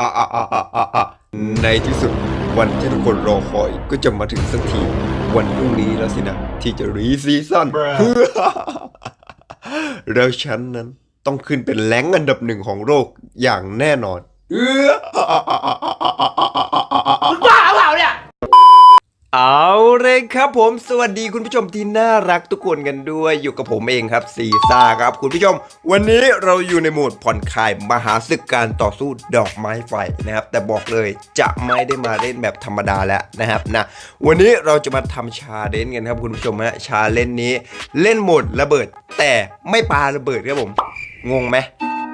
อะอะอะอะอะอะในที่สุดวันที่ทุกคนรอคอยก็จะมาถึงสักที วันพรุ่งนี้แล้วสินะ ที่จะรีซีซั่น แล้วฉันนั้นต้องขึ้นเป็นแรงอันดับหนึ่งของโลกอย่างแน่นอนเปล่าเนี่ย เอาเลยครับผมสวัสดีคุณผู้ชมที่น่ารักทุกคนกันด้วยอยู่กับผมเองครับซีซ่าครับคุณผู้ชม วันนี้เราอยู่ในโหมดผ่อนคลายมหาศึกการต่อสู้ดอกไม้ไฟนะครับ แต่บอกเลยจะไม่ได้มาเล่นแบบธรรมดาแล้วนะครับนะวันนี้เราจะมาทำชาเลนจ์กันครับคุณผู้ชมฮะชาเลนจ์นี้ เล่นโหมดระเบิด แต่ไม่ปาระเบิดครับผมงงไหม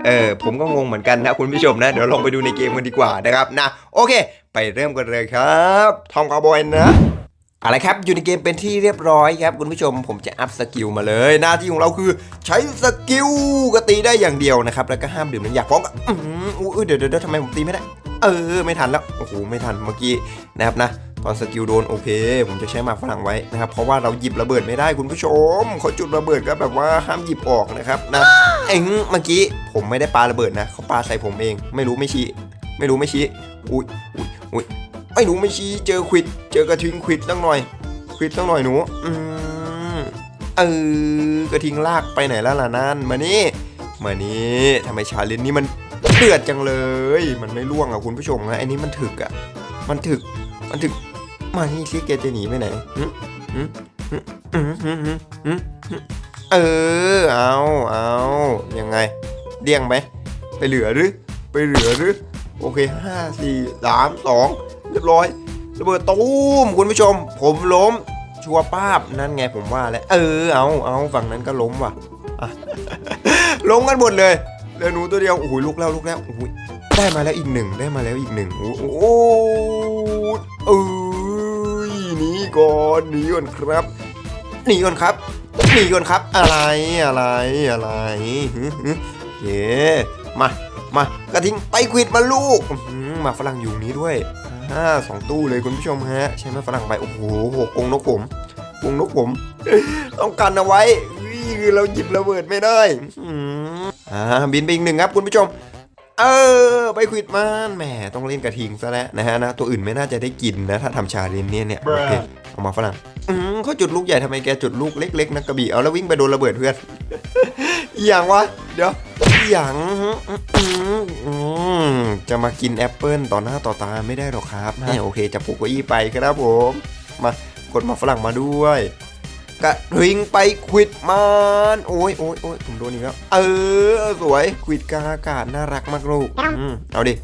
เออผมก็งงเหมือนกันนะคุณผู้ชมนะ เดี๋ยวลองไปดูในเกมกันดีกว่านะครับนะ โอเค ไปเริ่มกันเลยครับทอมคาร์บอยนะ อาละครับอยู่ในเกมเป็นที่เรียบร้อยครับคุณผู้ชมผมจะอัพสกิลมาเลย หน้าที่ของเราคือใช้สกิลกตีได้อย่างเดียวนะครับ แล้วก็ห้ามดื่มน้ำยาพร้อมกับอื้อหืออุ้เดี๋ยวเดี๋ยวเดี๋ยวทำไมผมตีไม่ได้ เออ ไม่ทันแล้วโอ้โหไม่ทันเมื่อกี้นะครับนะ ตอนสกิลโดนโอเค ผมจะใช้หมากฝรั่งไว้นะครับเพราะว่าเราหยิบระเบิดไม่ได้คุณผู้ชมเขาจุดระเบิดก็แบบว่าห้ามหยิบออกนะครับนะเอ็งเมื่อกี้ผมไม่ได้ปาระเบิดนะเขาปาใส่ผมเอง ไม่รู้ไม่ชี้ไม่รู้ไม่ชี้อุ้ยอุ้ยอุ้ย ไอ้หนูไม่ชี้เจอควิด เจอกระทิงควิดตั้งหน่อย ควิดตั้งหน่อยหนู อืมเออกระทิงลากไปไหนแล้วล่ะนั่นมานี่มานี่ทำไมชาลินนี่มันเดือดจังเลย มันไม่ล่วงอะคุณผู้ชมนะไอ้นี่มันถึกอะ มันถึก มันถึก มานี่ซิเกจะหนีไปไหนเออ เอาเอายังไงเดี่ยงไหม ไปเหลือหรือ ไปเหลือหรือ โอเคห้าสี่สามสอง เรียบร้อยระเบิดตูมคุณผู้ชม ผมล้มชัวป้าบนั่นไงผมว่าแล้วเออเอาเอาฝั่งนั้นก็ล้มว่ะะล้มกันหมดเลยเหลือหนูตัวเดียวโอ้โหลุกแล้วลุกแล้วโอ้โหได้มาแล้วอีกหนึ่งได้มาแล้วอีกหนึ่งโอ้โหเอ้ยหนีก่อนหนีก่อนครับหนีก่อนครับหนีก่อนครับอะไรอะไรอะไรฮึฮึเย้มามากระทิงไปควิดมาลูกมาฝรั่งอยู่นี้ด้วย อ่าสองตู้เลยคุณผู้ชมฮะใช้มาฝรั่งไปโอ้โหหกกรงนกผมกรงนกผม ต้องกันเอาไว้อุ้ยคือเราหยิบระเบิดไม่ได้อื้อหืออ่าบินไปอีกหนึ่งครับคุณผู้ชม เออ ไปควิดมันแหมต้องเล่นกระทิงซะแล้วนะฮะนะตัวอื่นไม่น่าจะได้กินนะ ถ้าทำชาเลนจ์เนี่ยเนี่ยโอเคเอามาฝรั่งอืมเขาจุดลูกใหญ่ทำไมแกจุดลูกเล็กๆนะกระบี่เอาแล้ววิ่งไปโดนระเบิดเพื่อน อหย่างวะ เดี๋ยวอหย่างอืมอืมจะมากินแอปเปิลต่อหน้าต่อตาไม่ได้หรอกครับนะโอเค จะปลุกเก้าอี้ไปครับผม มากดหมาฝรั่งมาด้วย กระทิงไปควิดมัน โอ้ยโอ้ยโอ้ยผมโดนอีกแล้ว เออ สวยควิดกลางอากาศน่ารักมากลูกอืมเอาดิ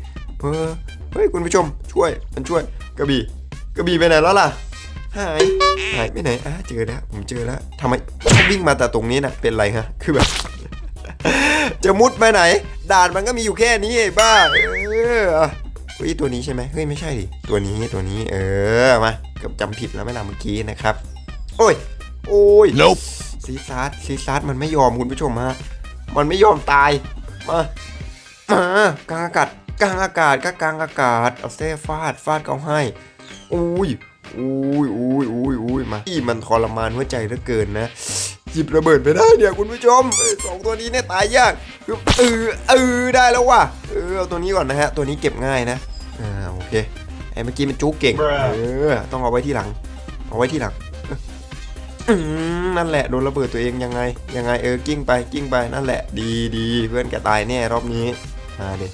เฮ้ยเฮ้ยคุณผู้ชม ช่วย มันช่วยกระบี่กระบี่ไปไหนแล้วล่ะหายหายไปไหนอะเจอแล้วผมเจอแล้วทำไมชอบวิ่งมาแต่ตรงนี้นะเป็นไรฮะ คือแบบ จะมุดไปไหน ด่านมันก็มีอยู่แค่นี้ไอ้บ้าเออเฮ้ยตัวนี้ใช่ไหมเฮ้ยไม่ใช่ดิตัวนี้ตัวนี้ เออมาเกือบจำผิดแล้วไม่ละเมื่อกี้นะครับ โอ้ย โอ้ย Nope. ซีซาร์ซีซาร์มันไม่ยอมคุณผู้ชมฮะมันไม่ยอมตายมามากลางอากาศกลางอากาศก็กลางอากาศเอาเส้ฟาดฟาดเขาให้อุ้ยอุ้ยอุ้ยอุ้ยอุ้ยมาอีมันทรมานหัวใจเหลือเกินนะ หยิบระเบิดไปได้เนี่ยคุณผู้ชมสองตัวนี้เนี่ยตายยากคือเออเออได้แล้วว่ะเออเอาตัวนี้ก่อนนะฮะตัวนี้เก็บง่ายนะอ่าโอเคไอ้เมื่อกี้มันจุกเก่งเออต้องเอาไว้ที่หลัง เอาไว้ที่หลังนั่นแหละโดนระเบิดตัวเองยังไงยังไงเออกิ้งไปกิ้งไปนั่นแหละ ดีดีเพื่อนแกตายแน่รอบนี้มาเด็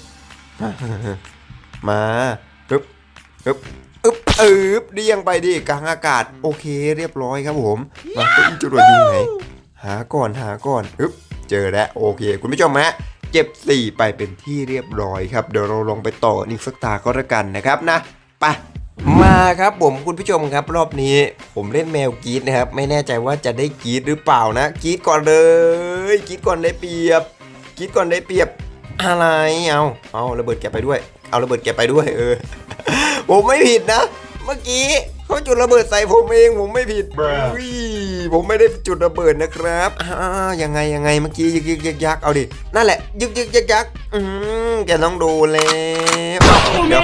มาปึ๊บปึ๊บอึ๊บอึ๊บเดียงไปดิกลางอากาศ โอเคเรียบร้อยครับผม มาเก้าอี้จรวดยิงไหน หาก่อนหาก่อนอึ๊บเจอแล้วโอเค คุณผู้ชมฮะเก็บ 4 ไปเป็นที่เรียบร้อยครับ เดี๋ยวเราลงไปต่ออีกสักตาก็แล้วกันนะครับนะไปมาครับผมคุณผู้ชมครับรอบนี้ผมเล่นแมวกรีดนะครับ ไม่แน่ใจว่าจะได้กรีดหรือเปล่านะกรีดก่อนเลยกรีดก่อนได้เปรียบกรีดก่อนได้เปรียบอะไรเอาเอาระเบิดแกไปด้วย เอาระเบิดแกไปด้วยเออผมไม่ผิดนะ เมื่อกี้เขาจุดระเบิดใส่ผมเองผมไม่ผิด Bruh อุ้ย ผมไม่ได้จุดระเบิดนะครับอ่ายังไงยังไงเมื่อกี้ยึกยึกยักยักเอาดิ นั่นแหละ ยึกยึกยักยักอืมแกต้องโดนแล้วเดี๋ยว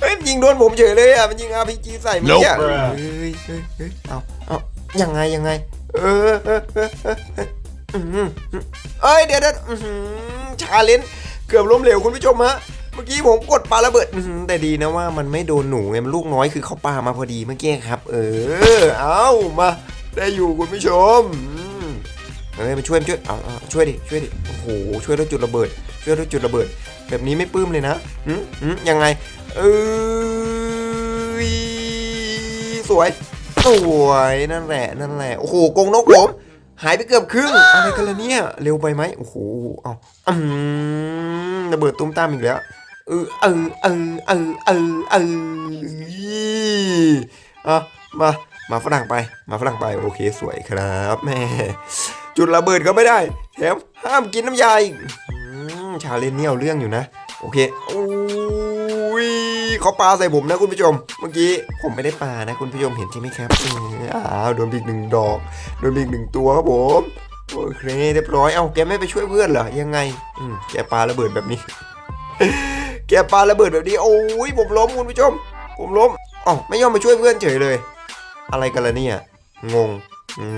เฮ้ยมันยิงโดนผมเฉยเลยอะมันยิง RPG ใส่เมื่อกี้ Nope เฮ้ยเฮ้ยเฮ้ยเอาเอายังไงยังไง เออเออเออเออเอออืมเอ้ยเดี๋ยวเดี๋ยวอื้อหือชาเลนจ์เกือบล้มเหลวคุณผู้ชมฮะเมื่อกี้ผมกดปาระเบิดอื้อหือแต่ดีนะว่ามันไม่โดนหนูไงมันลูกน้อยคือเขาปามาพอดีเมื่อกี้ครับ เออ เอามา ได้อยู่คุณผู้ชมอืมเอ้ยมาช่วยช่วยเอาเอาช่วยดิช่วยดิโอ้โหช่วยด้วยจุดระเบิด ช่วยด้วยจุดระเบิด แบบนี้ไม่ปื้มเลยนะอืมอืมยังไงเอ้ยสวยสวยนั่นแหละนั่นแหละโอ้โหกงนกผมหายไปเกือบครึ่งอะไรกันล่ะเนี่ยเร็วไปไหมโอ้โหเอาอืมระเบิดตุ้มตามอีกแล้วเออเออเออเออเออเอออะมา มาฝรั่งไป มาฝรั่งไป โอเคสวยครับแม่จุดระเบิดก็ไม่ได้ แถมห้ามกินน้ำยาอีกชาเลนเนี่ยเอาเรื่องอยู่นะ โอเคโอ้ยเขาปาใส่ผมนะคุณผู้ชม เมื่อกี้ผมไม่ได้ปานะคุณผู้ชมเห็นใช่ไหมครับอ,อ้าวโดนบีกหนึ่งดอกโดนบีกหนึ่งตัวครับผมโอเคเรียบร้อย เอ้าแกไม่ไปช่วยเพื่อนเหรอ ยังไง อืมแกปาระเบิดแบบนี้ แกปาระเบิดแบบนี้ โอ้ยผมล้มคุณผู้ชม ผมล้มอ๋อไม่ยอมมาช่วยเพื่อนเฉยเลย อะไรกันล่ะเนี่ย งง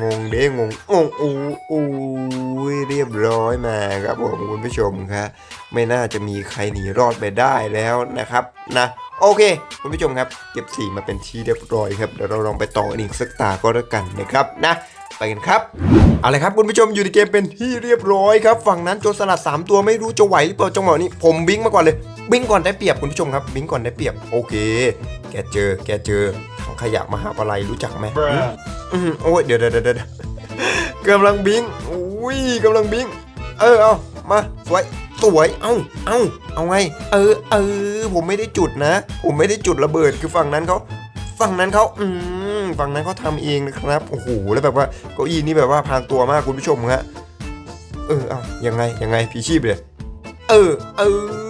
งงเด้งงงงอู้อู้ยเรียบร้อยมาครับผมคุณผู้ชมครับไม่น่าจะมีใครหนีรอดไปได้แล้วนะครับนะโอเค คุณผู้ชมครับ เก็บสีมาเป็นที่เรียบร้อยครับเดี๋ยวเราลองไปต่ออีกสักตาก็แล้วกันนะครับนะไปกันครับเอาละครับคุณผู้ชมอยู่ในเกมเป็นที่เรียบร้อยครับฝั่งนั้นโจรสลัด 3 ตัวไม่รู้จะไหวหรือเปล่าจังหวะนี้ผมบิงมาก่อนเลย บิงก่อนได้เปรียบคุณผู้ชมครับ บิงก่อนได้เปรียบโอเค แกเจอแกเจอ ถังขยะมหาปลัยรู้จักไหมอืมโอ้ยเดี๋ยวเดี๋ยวเดี๋ยวเดี๋ยวกำลังบิงอุ้ยกำลังบิง เออเอามาสวยสวยเอ้าเอ้าเอาไง เออเออผมไม่ได้จุดนะ ผมไม่ได้จุดระเบิดคือฝั่งนั้นเขาฝั่งนั้นเขาอืมฝั่งนั้นเขาทำเองนะครับโอ้โหแล้วแบบว่าเก้าอี้นี่แบบว่าพรางตัวมากคุณผู้ชมฮะเออเอายังไงยังไงพีชีพเลยเออเอ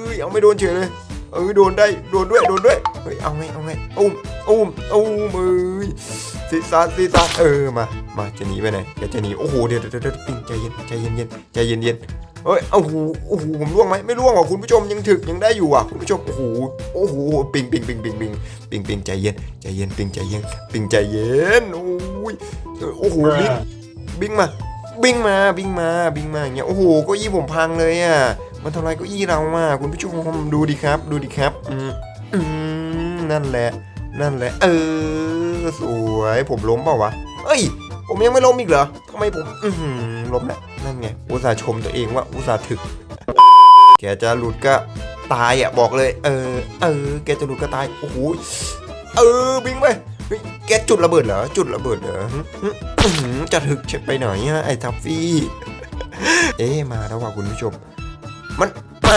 อเอาไม่โดนเฉยเลย เออโดนได้โดนด้วยโดนด้วยเฮ้ยเอาไงเอาไงอุ้มอุ้มอุ้มเอ้ยซีซ่าซีซ่าเออมามาจะหนีไปไหนแกจะหนีโอ้โหเดี๋ยวเดี๋ยวเดี๋ยวปิงใจเย็นใจเย็นเย็นใจเย็นเย็นเฮ้ยโอ้โหโอ้โหผมล่วงไหมไม่ล่วงหรอกคุณผู้ชมยังถึกยังได้อยู่อะคุณผู้ชมโอ้โหโอ้โหปิงปิงปิงปิงปิงปิงปิงใจเย็นใจเย็นปิงใจเย็นปิงใจเย็นโอ้ยเออโอ้โหบิงบิงมาบิงมาบิงมาบิงมาอย่างเงี้ยโอ้โหเก็ยี่ผมพังเลยอะมันทำลายเก็ยี่เราอะคุณผู้ชมดูดิครับ ดูดิครับอืม อืมนั่นแหละ นั่นแหละ เออ สวย ผมล้มเปล่าวะ เอ้ย ผมยังไม่ล้มอีกเหรอทำไมผม อือหือล้มแล้วนั่นไง อุตส่าห์ชมตัวเองว่า อุตส่าห์ถึก แกจะหลุดก็ตายอะบอกเลย เออ เออ แกจะหลุดก็ตาย โอ้โห เออ บิงไปเฮ้ยแกจุดระเบิดเหรอ จุดระเบิดเหรอจะถึกไปไหนอะไอ้ทัฟฟี่ เอ๊มาแล้วว่ะคุณผู้ชม มัน